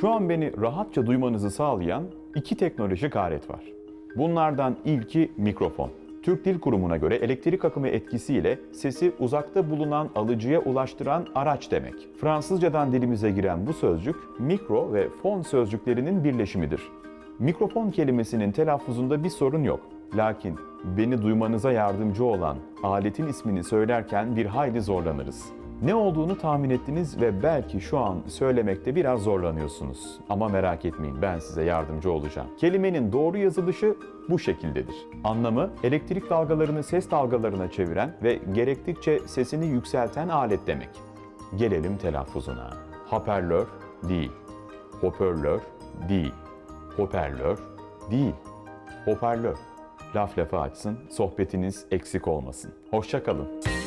Şu an beni rahatça duymanızı sağlayan iki teknolojik alet var. Bunlardan ilki mikrofon. Türk Dil Kurumu'na göre elektrik akımı etkisiyle sesi uzakta bulunan alıcıya ulaştıran araç demek. Fransızcadan dilimize giren bu sözcük mikro ve fon sözcüklerinin birleşimidir. Mikrofon kelimesinin telaffuzunda bir sorun yok. Lakin beni duymanıza yardımcı olan aletin ismini söylerken bir hayli zorlanırız. Ne olduğunu tahmin ettiniz ve belki şu an söylemekte biraz zorlanıyorsunuz. Ama merak etmeyin ben size yardımcı olacağım. Kelimenin doğru yazılışı bu şekildedir. Anlamı elektrik dalgalarını ses dalgalarına çeviren ve gerektikçe sesini yükselten alet demek. Gelelim telaffuzuna. Hoparlör değil. Hoparlör değil. Hoparlör değil. Hoparlör. Laf lafa açsın, sohbetiniz eksik olmasın. Hoşça kalın.